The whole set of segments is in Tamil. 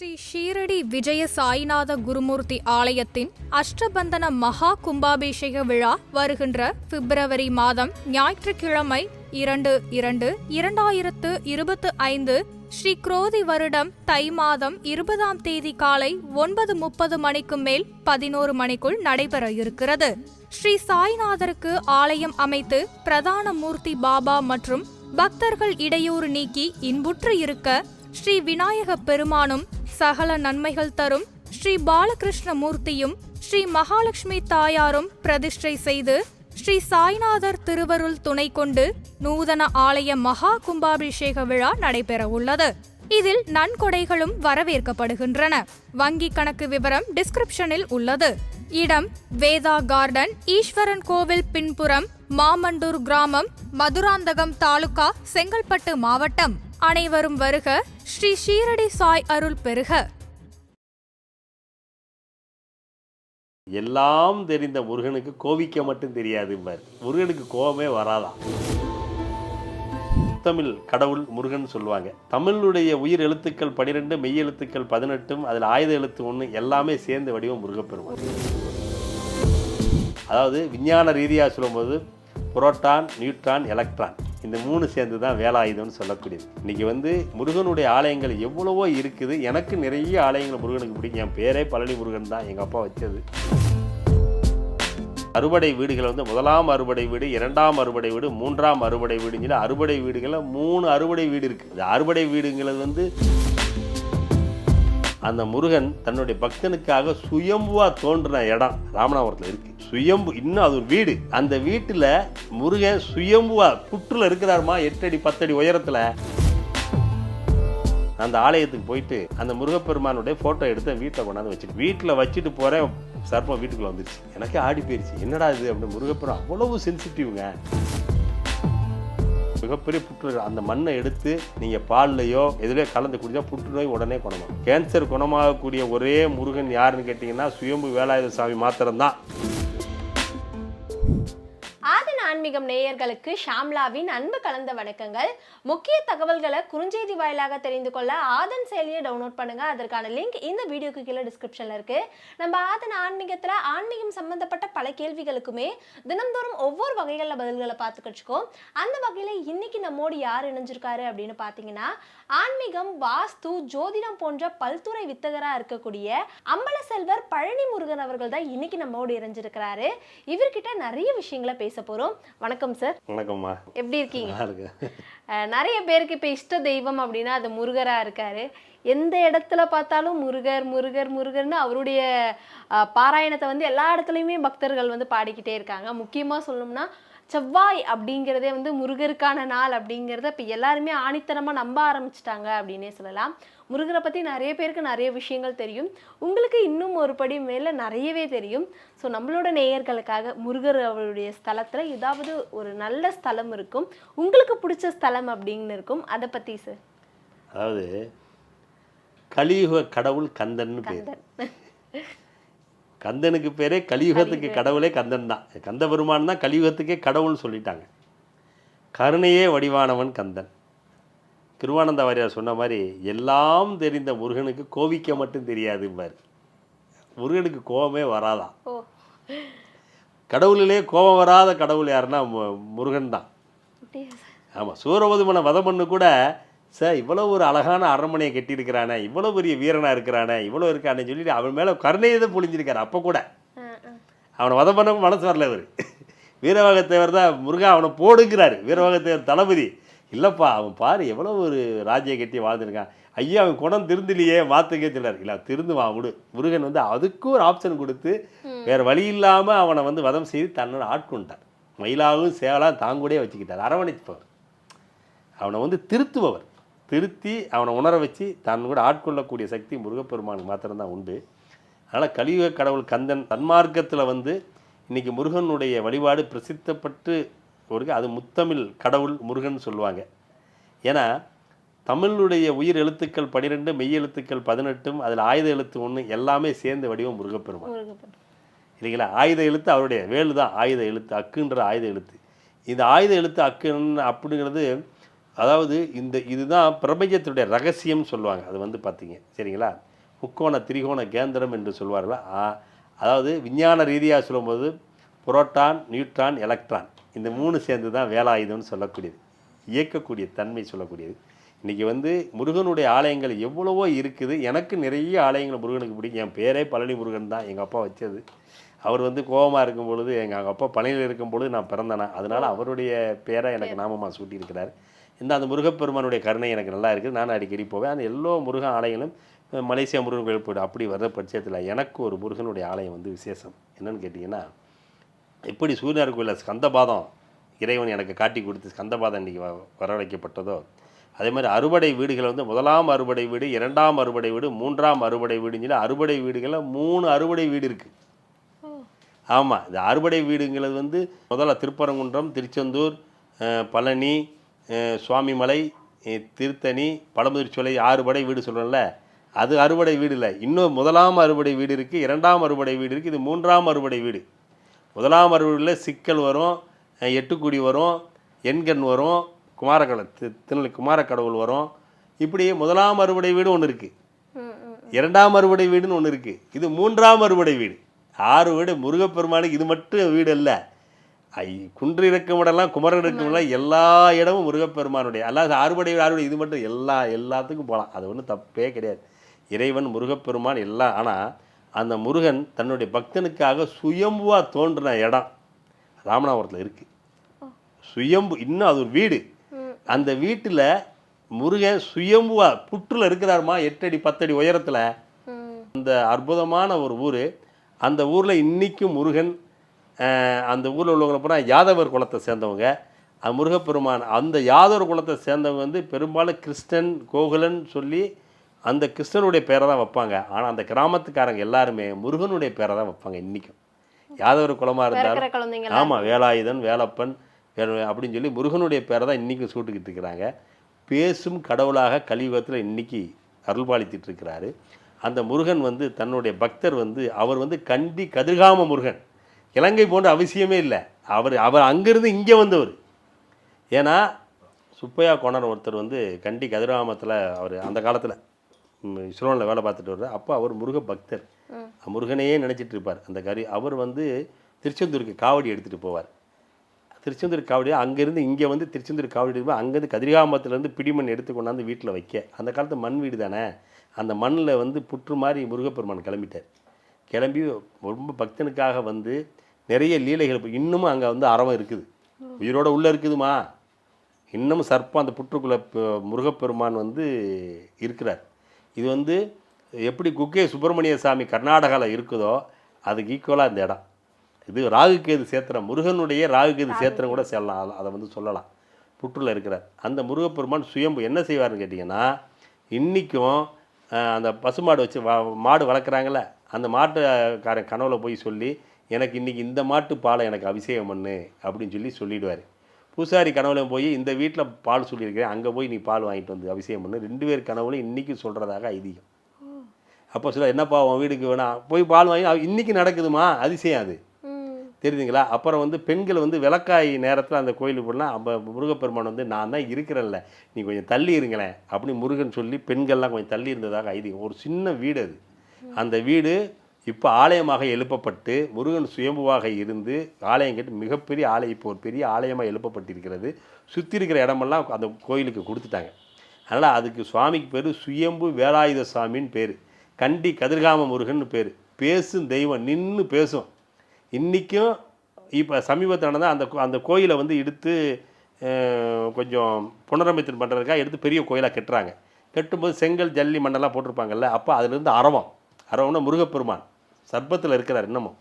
ஸ்ரீ ஷீரடி விஜய சாய்நாத குருமூர்த்தி ஆலயத்தின் அஷ்டபந்தன மகா கும்பாபிஷேக விழா வருகின்ற பிப்ரவரி மாதம் ஞாயிற்றுக்கிழமை இரண்டு இரண்டு இரண்டாயிரத்து இருபத்து ஐந்து ஸ்ரீ குரோதி வருடம் தை மாதம் இருபதாம் தேதி காலை ஒன்பது முப்பது மணிக்கு மேல் பதினோரு மணிக்குள் நடைபெற இருக்கிறது. ஸ்ரீ சாய்நாதருக்கு ஆலயம் அமைத்து பிரதான மூர்த்தி பாபா மற்றும் பக்தர்கள் இடையூறு நீக்கி இன்புற்று இருக்க ஸ்ரீ விநாயக பெருமானும் சகல நன்மைகள் தரும். ஸ்ரீ பாலகிருஷ்ண மூர்த்தியும் ஸ்ரீ மகாலட்சுமி தாயாரும் பிரதிஷ்டை செய்து ஸ்ரீ சாய்நாதர் திருவருள் துணை கொண்டு நூதன ஆலய மகா கும்பாபிஷேக விழா நடைபெற உள்ளது. இதில் நன்கொடைகளும் வரவேற்கப்படுகின்றன. வங்கி கணக்கு விவரம் டிஸ்கிரிப்ஷனில் உள்ளது. இடம் வேதா கார்டன் ஈஸ்வரன் கோவில் பின்புறம் மாமண்டூர் கிராமம் மதுராந்தகம் தாலுகா செங்கல்பட்டு மாவட்டம். அனைவரும் வருக ஸ்ரீ ஷீரடி சாய் அருள் பெருக. எல்லாம் தெரிந்த முருகனுக்கு கோவிக்க மட்டும் தெரியாது முருகனுக்கு கோபமே வராதா தமிழ் கடவுள் முருகன் சொல்லுவாங்க. தமிழுடைய உயிர் எழுத்துக்கள் பனிரெண்டு மெய் எழுத்துக்கள் பதினெட்டும் அதில் ஆயுத எழுத்து ஒன்று எல்லாமே சேர்ந்த வடிவம் முருகப்பெருமான். அதாவது விஞ்ஞான ரீதியாக சொல்லும்போது புரோட்டான் நியூட்ரான் எலக்ட்ரான். இந்த மூணு சேர்ந்து தான் வேலாயுதம்னு சொல்லக்கூடியது. இன்றைக்கி வந்து முருகனுடைய ஆலயங்கள் எவ்வளவோ இருக்குது. எனக்கு நிறைய ஆலயங்கள் முருகனுக்கு பிடிக்கும். என் பேரே பழனி முருகன் தான் எங்கள் அப்பா வச்சது. அறுபடை வீடுகள் வந்து முதலாம் அறுபடை வீடு இரண்டாம் அறுபடை வீடு மூன்றாம் அறுபடை வீடுன்னு சொல்லி அறுபடை வீடுகளில் மூணு அறுபடை வீடு இருக்குது அறுவடை அறுபடை வீடுங்கிறது வந்து அந்த முருகன் தன்னுடைய பக்தனுக்காக சுயம்புவாக தோன்றின இடம் ராமநாதபுரத்தில் இருக்கு. சுயம்பு இன்னும் அது ஒரு வீடு. அந்த வீட்டில் முருகன் சுயம்புவா புற்றுல இருக்கிறாருமா? எட்டடி பத்தடி உயரத்தில். அந்த ஆலயத்துக்கு போயிட்டு அந்த முருகப்பெருமானுடைய ஃபோட்டோ எடுத்து வீட்டில் கொண்டாந்து வச்சுட்டு வீட்டில் வச்சுட்டு போகிறேன் சர்ப்பம் வீட்டுக்குள்ளே வந்துருச்சு. எனக்கே ஆடி போயிருச்சு. என்னடா இது அப்படின்னு முருகப்பெருமான் அவ்வளவு சென்சிட்டிவ்ங்க மிகப்பெரிய புற்றுநோய் அந்த மண்ணை எடுத்து நீங்கள் பால்லையோ எதுலையோ கலந்து குடிச்சா புற்றுநோய் உடனே குணமாகும். கேன்சர் குணமாகக்கூடிய ஒரே முருகன் யாருன்னு கேட்டிங்கன்னா சுயம்பு வேலாயுத சாமி மாத்திரம்தான். ஆன்மீகம் நேயர்களுக்கு ஷாம்லாவின் அன்பு கலந்த வணக்கங்கள். முக்கிய தகவல்களை குறுஞ்செய்தி வாயிலாக தெரிந்து கொள்ள ஆதன் செயலியை டவுன்லோட் பண்ணுங்க. அதற்கான லிங்க் இந்த வீடியோக்கு கீழே டிஸ்கிரிப்ஷன்ல இருக்கு. நம்ம ஆதன் ஆன்மீகத்துல ஆன்மீகம் சம்பந்தப்பட்ட பல கேள்விகளுக்குமே தினம்தோறும் ஒவ்வொரு வகைகளில் பதில்களை பார்த்துக்கிச்சுக்கோம் அந்த வகையில இன்னைக்கு நம்மோடு யார் இணைஞ்சிருக்காரு அப்படின்னு பார்த்தீங்கன்னா ஆன்மீகம் வாஸ்து ஜோதிடம் போன்ற பல்துறை வித்தகரா இருக்கக்கூடிய அம்பல செல்வர் பழனி முருகன் அவர்கள் தான் இன்னைக்கு நம்மோடு இணைஞ்சிருக்கிறாரு. இவர்கிட்ட நிறைய விஷயங்களை பேச போறோம். வணக்கம் சார் வணக்கம்மா. எப்படி இருக்கீங்க? நிறைய பேருக்கு இப்போ இஷ்ட தெய்வம் அப்படின்னா அது முருகரா இருக்காரு. எந்த இடத்துல பார்த்தாலும் முருகர் முருகர் முருகர்னு அவருடைய அஹ், பாராயணத்தை வந்து எல்லா இடத்துலையுமே பக்தர்கள் வந்து பாடிக்கிட்டே இருக்காங்க. முக்கியமா சொல்லணும்னா செவ்வாய் அப்படிங்கிறதே வந்து முருகருக்கான நாள் அப்படிங்கிறத இப்போ எல்லாருமே ஆணித்தனமா நம்ப ஆரம்பிச்சிட்டாங்க அப்படின்னே சொல்லலாம். முருகரை பற்றி நிறைய பேருக்கு நிறைய விஷயங்கள் தெரியும். உங்களுக்கு இன்னும் ஒரு படி மேலே நிறையவே தெரியும். ஸோ நம்மளோட நேயர்களுக்காக முருகர் அவருடைய ஸ்தலத்தில் ஏதாவது ஒரு நல்ல ஸ்தலம் இருக்கும். உங்களுக்கு பிடிச்ச ஸ்தலம் அப்படின்னு இருக்கும். அதை பற்றி சார் அதாவது கலியுக கடவுள் கந்தன்னு பேர். கந்தன். கந்தனுக்கு பேரே கலியுகத்துக்கு கடவுளே கந்தன் தான். கந்த பெருமான் தான் கலியுகத்துக்கே கடவுள்னு சொல்லிட்டாங்க. கருணையே வடிவானவன் கந்தன். திருவானந்த வாரியார் சொன்ன மாதிரி எல்லாம் தெரிந்த முருகனுக்கு கோவிக்க மட்டும் தெரியாதும்பார் முருகனுக்கு கோபமே வராதான் கடவுளிலே கோபம் வராத கடவுள் யாருன்னா முருகன் தான். ஆமாம் சூரபதுமனை வதம் பண்ணு கூட சார் இவ்வளோ ஒரு அழகான அரண்மனையை கட்டியிருக்கிறானே இவ்வளோ பெரிய வீரனாக இருக்கிறானே இவ்வளோ இருக்கானே சொல்லிட்டு அவன் மேலே கருணையை தான் பொழிஞ்சிருக்காரு அப்போ கூட. அவனை வதம் பண்ண மனசு வரல இவர் வீரவாகத்தேவர் தான் முருகா அவனை போடுங்கிறாரு வீரவாகத்தேவர் தளபதி. இல்லைப்பா அவன் பாரு எவ்வளோ ஒரு ராஜ்ய கட்டி வாழ்ந்துருக்கான். ஐயா அவன் குணம் திருந்தலையே மாற்றுக்கே சொல்லார் இல்லை திருந்துவான் விடு. முருகன் வந்து அதுக்கும் ஒரு ஆப்ஷன் கொடுத்து வேறு வழி இல்லாமல் அவனை வந்து வதம் செய்து தன்னோட ஆட்கொண்டார். மயிலாகவும் சேவலாம் தாங்கூடயே வச்சுக்கிட்டார். அரவணைப்பவர். அவனை வந்து திருத்துபவர். திருத்தி அவனை உணர வச்சு தன் கூட ஆட்கொள்ளக்கூடிய சக்தி முருகப்பெருமானுக்கு மாத்திரம்தான் உண்டு. அதனால் கலியுக கடவுள் கந்தன் தன்மார்க்கத்தில் வந்து இன்றைக்கி முருகனுடைய வழிபாடு பிரசித்தப்பட்டு ஒரு அது முத்தமிழ் கடவுள் முருகன் சொல்லுவாங்க. ஏன்னா தமிழுடைய உயிர் எழுத்துக்கள் பனிரெண்டு மெய் எழுத்துக்கள் பதினெட்டும் அதில் ஆயுத எழுத்து ஒன்று எல்லாமே சேர்ந்த வடிவம் முருகப்பெருமான். இல்லைங்களா? ஆயுத எழுத்து அவருடைய வேலு தான் ஆயுத எழுத்து அக்குன்ற ஆயுத எழுத்து. இந்த ஆயுத எழுத்து அக்குன்னு அப்படிங்கிறது அதாவது இந்த இதுதான் பிரபஞ்சத்தினுடைய ரகசியம்னு சொல்லுவாங்க. அது வந்து பார்த்தீங்க. சரிங்களா? முக்கோண திரிகோண கேந்திரம் என்று சொல்வார்கள்? அதாவது விஞ்ஞான ரீதியாக சொல்லும்போது புரோட்டான் நியூட்ரான் எலக்ட்ரான். இந்த மூணு சேர்ந்து தான் வேலாயுதம்னு சொல்லக்கூடியது. இயக்கக்கூடிய தன்மை சொல்லக்கூடியது. இன்றைக்கி வந்து முருகனுடைய ஆலயங்கள் எவ்வளவோ இருக்குது. எனக்கு நிறைய ஆலயங்கள் முருகனுக்கு பிடிக்கும். என் பேரே பழனி முருகன் தான். எங்கள் அப்பா வச்சது. அவர் வந்து கோபமாக இருக்கும் பொழுது எங்கள் அப்பா பழனியில் இருக்கும் பொழுது நான் பிறந்தேனா. அதனால் அவருடைய பேரை எனக்கு நாமமாக சூட்டியிருக்கிறார். இந்த அந்த முருகப்பெருமானுடைய கருணை எனக்கு நல்லா இருக்குது. நான் அடிக்கடி போவேன். அந்த எல்லா முருகன் ஆலயங்களும் மலேசியா முருகன் கோயில் போய்ட்டு அப்படி வர்ற பட்சத்தில் எனக்கு ஒரு முருகனுடைய ஆலயம் வந்து விசேஷம். என்னென்னு கேட்டிங்கன்னா எப்படி சூரியனார் கோயிலில் ஸ்கந்தபாதம் இறைவன் எனக்கு காட்டி கொடுத்து ஸ்கந்தபாதம் இன்றைக்கி வரவழைக்கப்பட்டதோ அதே மாதிரி அறுபடை வீடுகளை வந்து முதலாம் அறுபடை வீடு இரண்டாம் அறுபடை வீடு மூன்றாம் அறுபடை வீடுன்னு சொல்லி அறுபடை வீடுகளில் மூணு அறுபடை வீடு இருக்குது ஆமாம் இந்த அறுபடை வீடுங்கிறது வந்து முதல்ல திருப்பரங்குன்றம் திருச்செந்தூர் பழனி சுவாமிமலை திருத்தணி பழமுதிர்ச்சோலை ஆறு படை வீடு சொல்கிறோம்ல அது அறுபடை வீடு இல்லை. இன்னும் முதலாம் அறுபடை வீடு இருக்குது இரண்டாம் அறுபடை வீடு இருக்குது இது மூன்றாம் அறுபடை வீடு. முதலாம் அறுபடையில் சிக்கல் வரும் எட்டுக்குடி வரும் எண்கண் வரும் குமாரக்கடை தி- திருநெல்வேலி குமாரக்கடவுள் வரும். இப்படி முதலாம் அறுபடை வீடு ஒன்று இருக்குது. இரண்டாம் அறுபடை வீடுன்னு ஒன்று இருக்குது இது மூன்றாம் அறுபடை வீடு. ஆறு வீடு முருகப்பெருமானுக்கு இது மட்டும் வீடு அல்ல ஐ குன்று இறக்கமிடலாம் குமரன் இறக்கமிடலாம் எல்லா இடமும் முருகப்பெருமானுடைய. அல்லாத அறுபடை அறுபடை இது மட்டும் எல்லா எல்லாத்துக்கும் போகலாம் அது ஒன்றும் தப்பே கிடையாது. இறைவன் முருகப்பெருமான் எல்லாம். ஆனால் அந்த முருகன் தன்னுடைய பக்தனுக்காக சுயம்புவாக தோன்றின இடம் ராமநாதபுரத்தில் இருக்குது சுயம்பு இன்னும் அது ஒரு வீடு. அந்த வீட்டில் முருகன் சுயம்புவா புற்றுல இருக்கிறாருமா? எட்டடி பத்தடி உயரத்தில். அந்த அற்புதமான ஒரு ஊர். அந்த ஊரில் இன்றைக்கும் முருகன் அந்த ஊரில் உள்ளவங்களை பூரா யாதவர் குலத்தை சேர்ந்தவங்க. முருகப்பெருமான் அந்த யாதவர் குலத்தை சேர்ந்தவங்க வந்து பெரும்பாலும் கிறிஸ்டன் கோகுலன் சொல்லி அந்த கிருஷ்ணனுடைய பேரை தான் வைப்பாங்க. ஆனால் அந்த கிராமத்துக்காரங்க எல்லாருமே முருகனுடைய பேரை தான் வைப்பாங்க இன்றைக்கும் யாதவர் குலமாக இருந்தாலும் ஆமாம் வேலாயுதன் வேலப்பன் வேல அப்படின்னு சொல்லி முருகனுடைய பேரை தான் இன்றைக்கும் சூட்டுக்கிட்டு இருக்கிறாங்க. பேசும் கடவுளாக கலியுகத்தில் இன்னைக்கு அருள்பாலித்திட்டு இருக்கிறாரு. அந்த முருகன் வந்து தன்னுடைய பக்தர் வந்து அவர் வந்து கண்டி கதிர்காம முருகன். இலங்கை போன்ற அவசியமே இல்லை. அவர் அவர் அங்கேருந்து இங்கே வந்தவர். ஏன்னா சுப்பையா கோணர் ஒருத்தர் வந்து கண்டி கதிர்காமத்தில் அவர் அந்த காலத்தில் இஸ்ரோனில் வேலை பார்த்துட்டு வர்றார். அப்போ அவர் முருக பக்தர். முருகனையே நினச்சிட்டு இருப்பார். அந்த கரி அவர் வந்து திருச்செந்தூருக்கு காவடி எடுத்துகிட்டு போவார். திருச்செந்தூர் காவடி அங்கேருந்து இங்கே வந்து திருச்செந்தூர் காவடி எடுத்து அங்கேருந்து கதிர்காமத்துலேருந்து பிடிமண் எடுத்து கொண்டாந்து வீட்டில் வைக்க. அந்த காலத்து மண் வீடு தானே அந்த மண்ணில் வந்து புற்று மாதிரி முருகப்பெருமான் கிளம்பிட்டார். கிளம்பி ரொம்ப பக்தனுக்காக வந்து நிறைய லீலைகள் இன்னமும் அங்கே வந்து அறவம் இருக்குது. உயிரோட உள்ளே இருக்குதுமா? இன்னமும் சர்ப்பம் அந்த புற்றுக்குள்ளே முருகப்பெருமான் வந்து இருக்கிறார். இது வந்து எப்படி குக்கே சுப்பிரமணிய சாமி கர்நாடகாவில் இருக்குதோ அதுக்கு ஈக்குவலாக அந்த இடம். இது ராகுகேது சேத்திரம் முருகனுடைய ராகுகேது சேத்திரம் கூட செல்லலாம். அதை வந்து சொல்லலாம். புற்றுல இருக்கிறார். அந்த முருகப்பெருமான் சுயம்பு என்ன செய்வார்னு கேட்டிங்கன்னா இன்றைக்கும் அந்த பசுமாடு வச்சு மாடு வளர்க்குறாங்களே அந்த மாட்டுக்காரன் கனவுல போய் சொல்லி எனக்கு இன்றைக்கி இந்த மாட்டு பாலை எனக்கு அபிஷேகம் பண்ணு அப்படின்னு சொல்லி சொல்லிடுவார். பூசாரி கனவுல போய் இந்த வீட்டில் பால் சொல்லியிருக்கிறேன் அங்கே போய் நீ பால் வாங்கிட்டு வந்து அபிஷேகம் பண்ணு. ரெண்டு பேர் கனவுலையும் இன்றைக்கி சொல்கிறதாக ஐதீகம். அப்போ சொல்ல என்னப்பா உன் வீட்டுக்கு வேணாம் போய் பால் வாங்கி இன்னைக்கு நடக்குதுமா? அதிசயம் அது. தெரியுதுங்களா? அப்புறம் வந்து பெண்கள் வந்து விளக்காய் நேரத்தில் அந்த கோயிலுக்கு போனால் அப்போ முருகப்பெருமான் வந்து நான் தான் இருக்கிறேன்ல நீ கொஞ்சம் தள்ளி இருங்களேன் அப்படி முருகன் சொல்லி பெண்கள்லாம் கொஞ்சம் தள்ளி இருந்ததாக ஐதீகம். ஒரு சின்ன வீடு அது. அந்த வீடு இப்போ ஆலயமாக எழுப்பப்பட்டு முருகன் சுயம்புவாக இருந்து ஆலயம் கேட்டு மிகப்பெரிய ஆலயம் இப்போ ஒரு பெரிய ஆலயமாக எழுப்பப்பட்டிருக்கிறது. சுற்றி இருக்கிற இடமெல்லாம் அந்த கோயிலுக்கு கொடுத்துட்டாங்க. அதனால் அதுக்கு சுவாமிக்கு பேர் சுயம்பு வேலாயுத சாமின்னு பேர். கண்டி கதிர்காம முருகன் பேர். பேசும் தெய்வம் நின்று பேசும். இன்றைக்கும் இப்போ சமீபத்தில் தான் அந்த கோ- அந்த கோயிலை வந்து எடுத்து கொஞ்சம் புனரமைத்தல் பண்ணுறதுக்காக எடுத்து பெரிய கோயிலாக கட்டுறாங்க. கட்டும்போது செங்கல் ஜல்லி மண்ணெல்லாம் போட்டிருப்பாங்கல்ல அப்போ அதுலேருந்து அரவம் அரவம்னா முருகப்பெருமான். சர்ப்பத்தில் இருக்கிறார் இன்னமும்.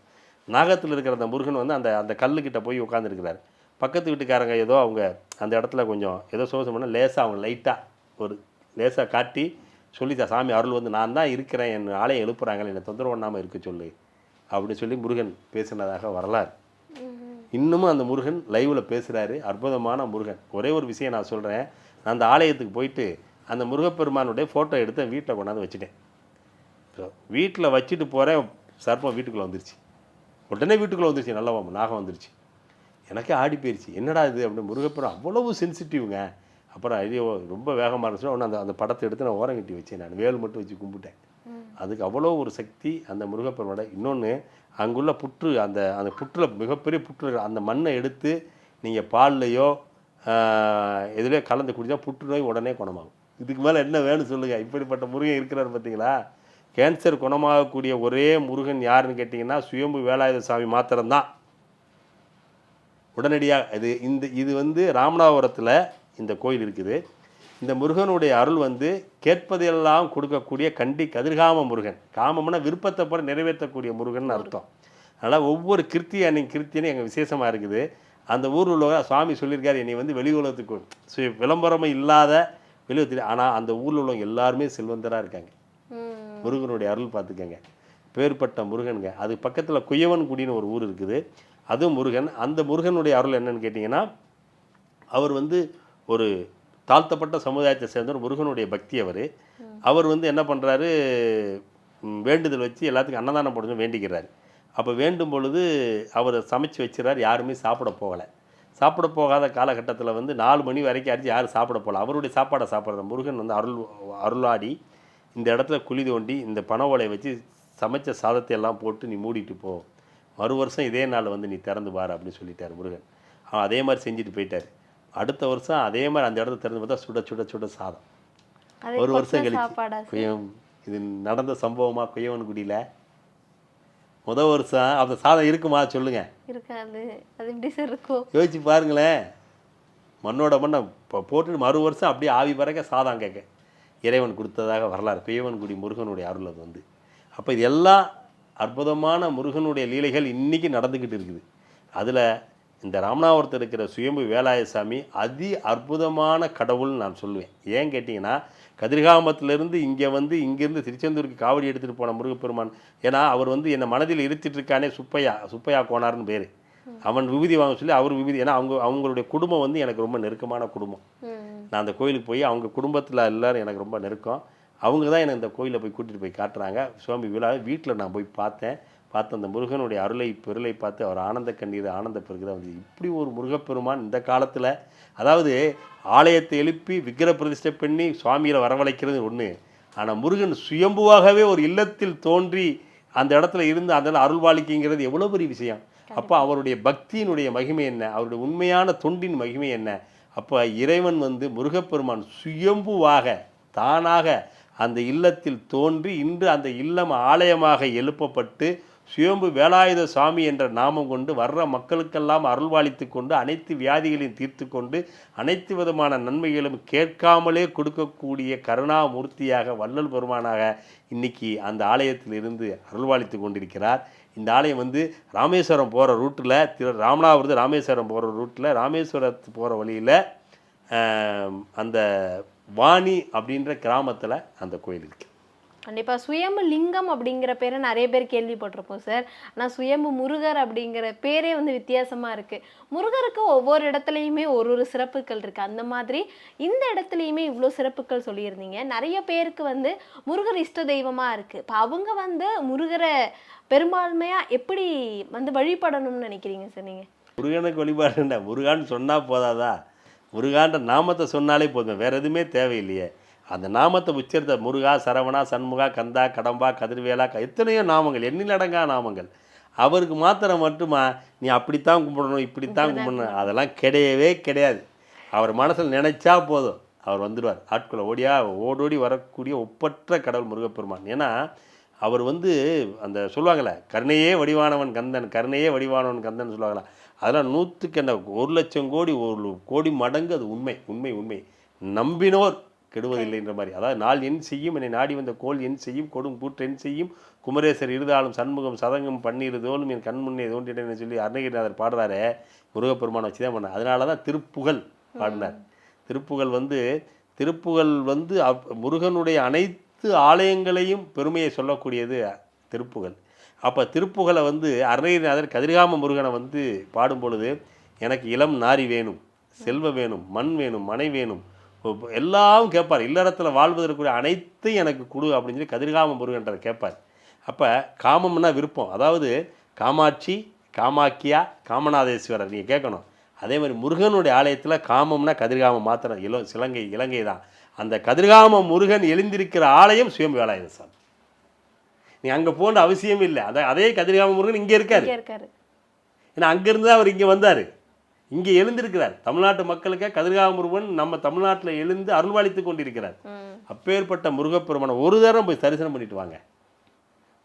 நாகத்தில் இருக்கிற அந்த முருகன் வந்து அந்த அந்த கல்லுக்கிட்ட போய் உட்காந்துருக்கிறார் பக்கத்து வீட்டுக்காரங்க ஏதோ அவங்க அந்த இடத்துல கொஞ்சம் ஏதோ சோசம் பண்ணால் லேசாக அவங்க லைட்டாக ஒரு லேசாக காட்டி சொல்லித்தா சாமி அருள் வந்து நான் தான் இருக்கிறேன் என் ஆலயம் எழுப்புறாங்களே என்னை தொந்தரவு பண்ணாமல் இருக்க சொல்லு. அப்படின்னு சொல்லி முருகன் பேசினதாக வரலாறு. இன்னமும் அந்த முருகன் லைவில் பேசுகிறாரு அற்புதமான முருகன். ஒரே ஒரு விஷயம் நான் சொல்கிறேன் நான் அந்த ஆலயத்துக்கு போயிட்டு அந்த முருகப்பெருமானுடைய ஃபோட்டோ எடுத்து வீட்டில் கொண்டாந்து வச்சுட்டேன். வீட்டில் வச்சுட்டு போகிறேன் சர்ப்பம் வீட்டுக்குள்ளே வந்துருச்சு. உடனே வீட்டுக்குள்ளே வந்துருச்சு நல்லா நாகம் வந்துருச்சு. எனக்கே ஆடி போயிருச்சு. என்னடா இது அப்படின்னு முருகப்பெருமான் அவ்வளவு சென்சிட்டிவ்ங்க அப்புறம் ஐயோ ரொம்ப வேகமாக இருந்துச்சுன்னா ஒன்று அந்த அந்த படத்தை எடுத்து நான் ஓரம் கட்டி வச்சேன் நான். வேல் மட்டும் வச்சு கும்பிட்டேன். அதுக்கு அவ்வளோ ஒரு சக்தி அந்த முருகப்பெருமானோட இன்னொன்று அங்குள்ள புற்று அந்த அந்த புற்றில் மிகப்பெரிய புற்று அந்த மண்ணை எடுத்து நீங்கள் பால்லையோ எதுலையோ கலந்து குடித்தா புற்றுநோய் உடனே குணமாகும். இதுக்கு மேலே என்ன வேணும் சொல்லுங்கள் இப்படிப்பட்ட முருகன் இருக்கிறார் பார்த்தீங்களா கேன்சர் குணமாகக்கூடிய ஒரே முருகன் யாருன்னு கேட்டிங்கன்னா சுயம்பு வேலாயுத சாமி மாத்திரம்தான். உடனடியாக இது இந்த இது வந்து ராமநாதபுரத்தில் இந்த கோயில் இருக்குது. இந்த முருகனுடைய அருள் வந்து கேட்பதையெல்லாம் கொடுக்கக்கூடிய கண்டி கதிர்காம முருகன். காமம்னா விருப்பத்தை போல நிறைவேற்றக்கூடிய முருகன் அர்த்தம். அதனால் ஒவ்வொரு கிருத்தி அன்னைக்கு கிருத்தின்னு எங்கள் விசேஷமாக இருக்குது. அந்த ஊரில் உள்ள சுவாமி சொல்லியிருக்காரு என்னை வந்து வெளி உலகத்துக்கு விளம்பரமும் இல்லாத வெளியுலகத்தில் ஆனால் அந்த ஊரில் உள்ளவங்க எல்லாருமே செல்வந்தராக இருக்காங்க. முருகனுடைய அருள் பார்த்துக்கங்க. பேர்பட்ட முருகனுங்க. அது பக்கத்தில் குயவன்குடின்னு ஒரு ஊர் இருக்குது. அதுவும் முருகன். அந்த முருகனுடைய அருள் என்னன்னு கேட்டிங்கன்னா அவர் வந்து ஒரு தாழ்த்தப்பட்ட சமுதாயத்தை சேர்ந்தவர் முருகனுடைய பக்தி அவர். அவர் வந்து என்ன பண்ணுறாரு வேண்டுதல் வச்சு எல்லாத்துக்கும் அன்னதானம் போடணும் வேண்டிக்கிறார். அப்போ வேண்டும் பொழுது அவர் சமைச்சு வச்சிடறாரு. யாருமே சாப்பிட போகலை. சாப்பிட போகாத காலகட்டத்தில் வந்து நாலு மணி வரைக்கும் அரிச்சு யாரும் சாப்பிட போகல. அவருடைய சாப்பாடை சாப்பிட்ற முருகன் வந்து அருள் அருளாடி இந்த இடத்துல குழி தோண்டி இந்த ஓலையை வச்சு சமைச்ச சாதத்தை எல்லாம் போட்டு நீ மூடிட்டு போ. மறு வருஷம் இதே நாள் வந்து நீ திறந்து பாரு அப்படின்னு சொல்லிட்டார் முருகன். அவன் அதே மாதிரி செஞ்சுட்டு போயிட்டார். அடுத்த வருஷம் அதே மாதிரி அந்த இடத்த திறந்து பார்த்தா சுட சுட சுட சாதம். ஒரு வருஷம் கழிச்சு குயம். இது நடந்த சம்பவமா குயவன்குடியில் முத வருஷம் அந்த சாதம் இருக்குமா சொல்லுங்க. இருக்காது. அது எப்படி சார் இருக்கும்? யோசிச்சு பாருங்களேன். மண்ணோட மண்ணை போட்டுட்டு மறு வருஷம் அப்படியே ஆவி பறக்க சாதம் கேட்க. இறைவன் கொடுத்ததாக வரலாறு. குயவன்குடி முருகனுடைய அருள் அது வந்து. அப்போ இது எல்லாம் அற்புதமான முருகனுடைய லீலைகள் இன்றைக்கி நடந்துக்கிட்டு இருக்குது. அதில் இந்த ராமநாதபுரத்தில் இருக்கிற சுயம்பு வேலாயசாமி அதி அற்புதமான கடவுள்னு நான் சொல்லுவேன். ஏன் கேட்டிங்கன்னா கதிர்காமத்திலிருந்து இங்கே வந்து இங்கேருந்து திருச்செந்தூருக்கு காவடி எடுத்துகிட்டு போன முருகப்பெருமான். ஏன்னா அவர் வந்து என்னை மனதில் இருத்திட்டு இருக்கானே சுப்பையா சுப்பையா கோனார்னு பேர். அவன் விபூதி வாங்க சொல்லி அவர் விபூதி ஏன்னா அவங்க அவங்களுடைய குடும்பம் வந்து எனக்கு ரொம்ப நெருக்கமான குடும்பம். நான் அந்த கோயிலுக்கு போய் அவங்க குடும்பத்தில் எல்லாரும் எனக்கு ரொம்ப நெருக்கம். அவங்க தான் எனக்கு இந்த கோயிலை போய் கூட்டிகிட்டு போய் காட்டுறாங்க. சுவாமி விழா வீட்டில் நான் போய் பார்த்தேன். பார்த்து அந்த முருகனுடைய அருளை பெருளை பார்த்து அவர் ஆனந்த கண்ணீர் ஆனந்த பெருகுதான் வந்து. இப்படி ஒரு முருகப்பெருமான் இந்த காலத்தில் அதாவது ஆலயத்தை எழுப்பி விக்கிர பிரதிஷ்டை பண்ணி சுவாமியில் வரவழைக்கிறது ஒன்று ஆனால் முருகன் சுயம்புவாகவே ஒரு இல்லத்தில் தோன்றி அந்த இடத்துல இருந்து அந்த இடத்துல அருள்வாளிக்கைங்கிறது எவ்வளோ பெரிய விஷயம். அப்போ அவருடைய பக்தியினுடைய மகிமை என்ன? அவருடைய உண்மையான தொண்டின் மகிமை என்ன? அப்போ இறைவன் வந்து முருகப்பெருமான் சுயம்புவாக தானாக அந்த இல்லத்தில் தோன்றி இன்று அந்த இல்லம் ஆலயமாக எழுப்பப்பட்டு சுயம்பு வேலாயுத சுவாமி என்ற நாமம் கொண்டு வர்ற மக்களுக்கெல்லாம் அருள்வாளித்து கொண்டு அனைத்து வியாதிகளையும் தீர்த்து கொண்டு அனைத்து விதமான நன்மைகளும் கேட்காமலே கொடுக்கக்கூடிய கருணாமூர்த்தியாக வள்ளல் பெருமானாக இன்னைக்கு அந்த ஆலயத்தில் இருந்து அருள்வாளித்து கொண்டிருக்கிறார். இந்த ஆலயம் வந்து ராமேஸ்வரம் போகிற ரூட்டில் திரு ராமநாதபுரத்து ராமேஸ்வரம் போகிற ரூட்டில் ராமேஸ்வரத்து போகிற வழியில் அந்த வாணி அப்படின்ற கிராமத்தில் அந்த கோயில் இருக்குது கண்டிப்பாக சுயம்பு லிங்கம் அப்படிங்கிற பேரை நிறைய பேர் கேள்விப்பட்டிருப்போம் சார். ஆனால் சுயம்பு முருகர் அப்படிங்கிற பேரே வந்து வித்தியாசமாக இருக்குது முருகருக்கு ஒவ்வொரு இடத்துலையுமே ஒரு ஒரு சிறப்புகள் இருக்குது அந்த மாதிரி இந்த இடத்துலையுமே இவ்வளோ சிறப்புகள் சொல்லியிருந்தீங்க. நிறைய பேருக்கு வந்து முருகர் இஷ்ட தெய்வமாக இருக்குது இப்போ அவங்க வந்து முருகரை பெரும்பான்மையாக எப்படி வந்து வழிபடணும்னு நினைக்கிறீங்க சார் நீங்கள் முருகனுக்கு வழிபாடு முருகான்னு சொன்னால் போதாதா? முருகான்ற நாமத்தை சொன்னாலே போதும். வேறு எதுவுமே தேவையில்லையே. அந்த நாமத்தை உச்சரித்த முருகா சரவணா சண்முகா கந்தா கடம்பா கதிர்வேலா எத்தனையோ நாமங்கள் எண்ணிலடங்கா நாமங்கள். அவருக்கு மாத்திரம் மட்டுமா நீ அப்படித்தான் கும்பிடணும் இப்படித்தான் கும்பிடணும் அதெல்லாம் கிடையவே கிடையாது. அவர் மனசில் நினைச்சா போதும். அவர் வந்துடுவார் ஆட்களை ஓடியா ஓடோடி வரக்கூடிய ஒப்பற்ற கடவுள் முருகப்பெருமான். ஏன்னா அவர் வந்து அந்த சொல்லுவாங்கள்ல கருணையே வடிவானவன் கந்தன் கருணையே வடிவானவன் கந்தன் சொல்லுவாங்களா அதெல்லாம் நூற்றுக்கு என்ன ஒரு லட்சம் கோடி ஒரு கோடி மடங்கு அது உண்மை உண்மை உண்மை. நம்பினோர். கெடுவதில்லைன்ற மாதிரி. அதாவது நாள் என் செய்யும் என்னை நாடி வந்த கோல் என் செய்யும் கொடும் கூற்று என் செய்யும் குமரேசர் இருதாலும் சண்முகம் சதங்கம் பன்னீர் தோலும் என் கண் முன்னே தோன்றிட்டேன்னு சொல்லி அருணகிரிநாதர் பாடுறாரே முருகப்பெருமானை வச்சு தான் பண்ணார் அதனால தான் திருப்புகழ் பாடினார். திருப்புகழ் வந்து திருப்புகழ் வந்து முருகனுடைய அனைத்து ஆலயங்களையும் பெருமையை சொல்லக்கூடியது திருப்புகழ். அப்போ திருப்புகழை வந்து அருணகிரிநாதர் கதிர்காம முருகனை வந்து பாடும் பொழுது எனக்கு இளம் நாரி வேணும் செல்வ வேணும் மண் வேணும் மனை வேணும் எல்லாம் கேட்பார். இல்லறத்தில் வாழ்வதற்குரிய அனைத்தையும் எனக்கு கொடு அப்படின்னு சொல்லி கதிர்காம முருகன்றதை கேட்பார். அப்போ காமம்னா விருப்பம். அதாவது காமாட்சி காமாக்கியா காமநாதேஸ்வரர் நீங்கள் கேட்கணும். அதே மாதிரி முருகனுடைய ஆலயத்தில் காமம்னா கதிர்காமம் மாத்திரம். இள சிலங்கை இலங்கை தான். அந்த கதிர்காம முருகன் எழுந்திருக்கிற ஆலயம் சுயம் வேலாயுத சாமி. நீ அங்கே போன்ற அவசியம் இல்லை. அதை அதே கதிர்காம முருகன் இங்கே இருக்காரு. இங்க இருக்காரு. ஏன்னா அங்கேருந்து தான் அவர் இங்கே வந்தார். இங்கே எழுந்திருக்கிறார். தமிழ்நாட்டு மக்களுக்கு கதிர்காம முருகன் நம்ம தமிழ்நாட்டில் எழுந்து அருள்வாளித்து கொண்டிருக்கிறார். அப்பேற்பட்ட முருகப்பெருமானை ஒரு தரம் போய் தரிசனம் பண்ணிட்டு வாங்க.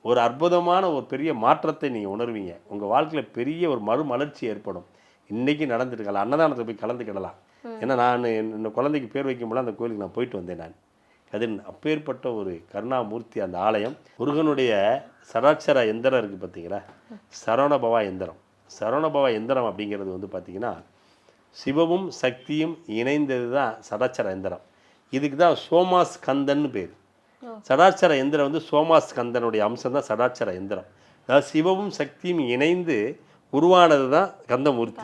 ஒரு அற்புதமான ஒரு பெரிய மாற்றத்தை நீங்கள் உணர்வீங்க. உங்கள் வாழ்க்கையில் பெரிய ஒரு மறுமலர்ச்சி ஏற்படும். இன்றைக்கி நடந்துருக்கலாம் அன்னதானத்தை போய் கலந்துக்கிடலாம். ஏன்னா நான் இந்த குழந்தைக்கு பேர் வைக்கும்போது அந்த கோயிலுக்கு நான் போயிட்டு வந்தேன் நான். கதிர் அப்பேற்பட்ட ஒரு கருணாமூர்த்தி அந்த ஆலயம். முருகனுடைய சராட்சர எந்திரம் இருக்குது பார்த்தீங்களா சரவணபவா எந்திரம். சரவணபவா எந்திரம் அப்படிங்கிறது வந்து பார்த்தீங்கன்னா சிவமும் சக்தியும் இணைந்தது தான் சடாச்சர எந்திரம். இதுக்கு தான் சோமாஸ்கந்தன்னு பேர். சடாச்சர எந்திரம் வந்து சோமாஸ்கந்தனுடைய அம்சம் தான் சடாச்சர எந்திரம். அதாவது சிவமும் சக்தியும் இணைந்து உருவானது தான் கந்தமூர்த்தி.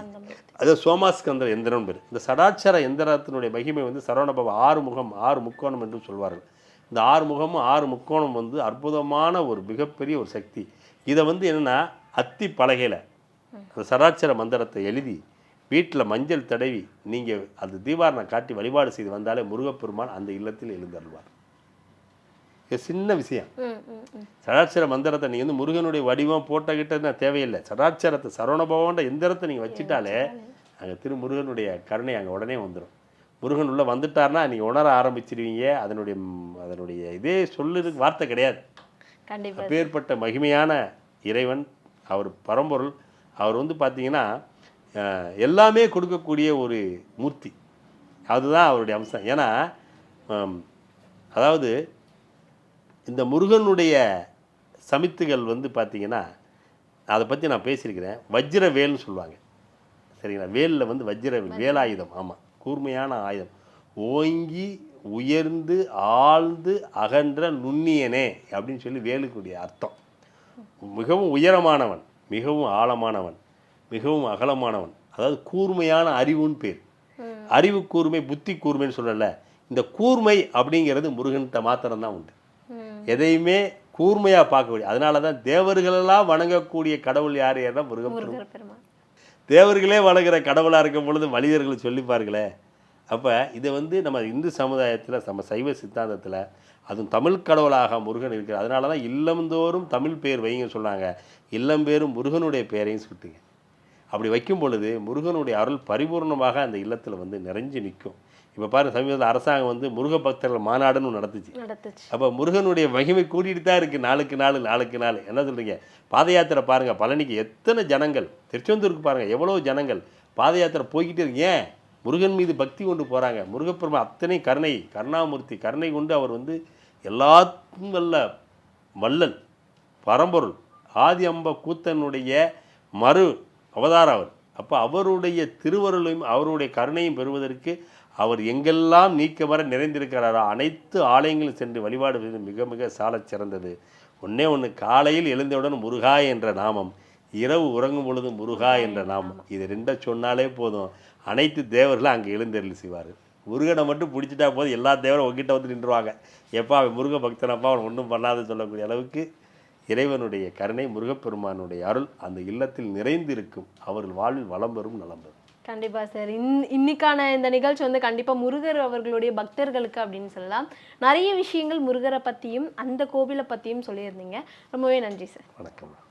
அது சோமாஸ்கந்த எந்திரம் பேர். இந்த சடாட்சர எந்திரத்தினுடைய மகிமை வந்து சரவணபவ ஆறு முகம் ஆறு முக்கோணம் என்று சொல்வார்கள். இந்த ஆறு முகமும் ஆறு முக்கோணம் வந்து அற்புதமான ஒரு மிகப்பெரிய ஒரு சக்தி. இதை வந்து என்னென்னா அத்தி பலகையில் அந்த சடாட்சர மந்திரத்தை எழுதி வீட்டில் மஞ்சள் தடவி நீங்கள் அது தீபாரணம் காட்டி வழிபாடு செய்து வந்தாலே முருகப்பெருமான் அந்த இல்லத்தில் எழுந்தருள்வார். இது சின்ன விஷயம். சடாட்சர மந்திரத்தை நீங்கள் வந்து முருகனுடைய வடிவம் போட்டக்கிட்டதுனா தேவையில்லை. சடாட்சரத்தை சரவணபவன்ற எந்திரத்தை நீங்கள் வச்சிட்டாலே அங்கே திரு முருகனுடைய கருணை அங்கே உடனே வந்துடும் முருகன் உள்ளே வந்துட்டார்னா நீங்கள் உணர ஆரம்பிச்சிடுவீங்க அதனுடைய அதனுடைய இதே சொல்லுறதுக்கு வார்த்தை கிடையாது. அப்பேற்பட்ட மகிமையான இறைவன் அவர் பரம்பொருள் அவர் வந்து பார்த்தீங்கன்னா எல்லாமே கொடுக்கக்கூடிய ஒரு மூர்த்தி. அதுதான் அவருடைய அம்சம். ஏன்னா அதாவது இந்த முருகனுடைய சமித்துகள் வந்து பார்த்தீங்கன்னா அதை பற்றி நான் பேசியிருக்கிறேன். வஜ்ர வேல்னு சொல்லுவாங்க. சரிங்களா? வேலில் வந்து வஜ்ர வேலாயுதம். ஆமாம் கூர்மையான ஆயுதம். ஓங்கி உயர்ந்து ஆழ்ந்து அகன்ற நுண்ணியனே அப்படின்னு சொல்லி வேலுக்குடைய அர்த்தம். மிகவும் உயரமானவன். மிகவும் ஆழமானவன் மிகவும் அகலமானவன். அதாவது கூர்மையான அறிவுன்னு பேர். அறிவு கூர்மை புத்தி கூர்மைன்னு சொல்லல. இந்த கூர்மை அப்படிங்கிறது முருகன்கிட்ட மாத்திரம்தான் உண்டு. எதையுமே கூர்மையாக பார்க்கக்கூடிய அதனால தான் தேவர்களெல்லாம் வணங்கக்கூடிய கடவுள் யார் முருகப்பெருமான் முருகர் பெருமான். தேவர்களே வணங்குற கடவுளாக இருக்கும் பொழுது மனிதர்கள் சொல்லிப்பார்களே அப்போ இதை வந்து நம்ம இந்து சமுதாயத்தில் நம்ம சைவ சித்தாந்தத்தில் அதுவும் தமிழ் கடவுளாக முருகன் இருக்கிறார் அதனால தான் இல்லந்தோறும் தமிழ் பேர் வைங்க சொன்னாங்க. இல்லம் பேரும் முருகனுடைய பெயரையும் சுட்டுங்க. அப்படி வைக்கும் பொழுது முருகனுடைய அருள் பரிபூர்ணமாக அந்த இல்லத்தில் வந்து நிறைஞ்சு நிற்கும். இப்போ பாருங்க சமீபத்தில் அரசாங்கம் வந்து முருக பக்தர்கள் மாநாடுன்னு நடத்துச்சு. அப்போ முருகனுடைய மகிமை கூட்டிகிட்டு தான் இருக்குது நாளுக்கு நாள் நாளுக்கு நாள். என்ன சொல்கிறீங்க பாத யாத்திரை பாருங்கள் பழனிக்கு எத்தனை ஜனங்கள் திருச்செந்தூருக்கு பாருங்கள் எவ்வளோ ஜனங்கள் பாத யாத்திரை போய்கிட்டே இருக்கு. ஏன்? முருகன் மீது பக்தி கொண்டு போகிறாங்க முருகப்பெருமை அத்தனை கருணை கருணாமூர்த்தி கருணை கொண்டு அவர் வந்து எல்லாத்துக்கும் வல்ல வள்ளல் பரம்பொருள் ஆதி அம்ப கூத்தனுடைய மறு அவதாரம் அவர். அப்போ அவருடைய திருவருளையும் அவருடைய கருணையும் பெறுவதற்கு அவர் எங்கெல்லாம் நீக்க வர நிறைந்திருக்கிறாரோ அனைத்து ஆலயங்களும் சென்று வழிபாடுவது மிக மிக சாலச் சிறந்தது. ஒன்றே ஒன்று காலையில் எழுந்தவுடன் முருகா என்ற நாமம் இரவு உறங்கும் பொழுது முருகா என்ற நாமம். இது ரெண்டை சொன்னாலே போதும். அனைத்து தேவர்களும் அங்கே எழுந்தருள் செய்வார் முருகனை மட்டும் பிடிச்சிட்டா போதும். எல்லா தேவரும் உங்ககிட்ட வந்து நின்றுவாங்க. எப்பா அவன் முருக பக்தனப்பா அவன் ஒன்றும் பண்ணாதுன்னு சொல்லக்கூடிய அளவுக்கு இறைவனுடைய கருணை முருகப்பெருமானுடைய அருள் அந்த இல்லத்தில் நிறைந்திருக்கும். அவர்கள் வாழ்வில் வளம் பெறும் நலம் பெறும். கண்டிப்பா சார். இன் இன்னைக்கான இந்த நிகழ்ச்சி வந்து கண்டிப்பா முருகர் அவர்களுடைய பக்தர்களுக்கு அப்படின்னு சொல்லலாம். நிறைய விஷயங்கள் முருகரை பத்தியும் அந்த கோவிலை பத்தியும் சொல்லியிருந்தீங்க. ரொம்பவே நன்றி சார். வணக்கம்.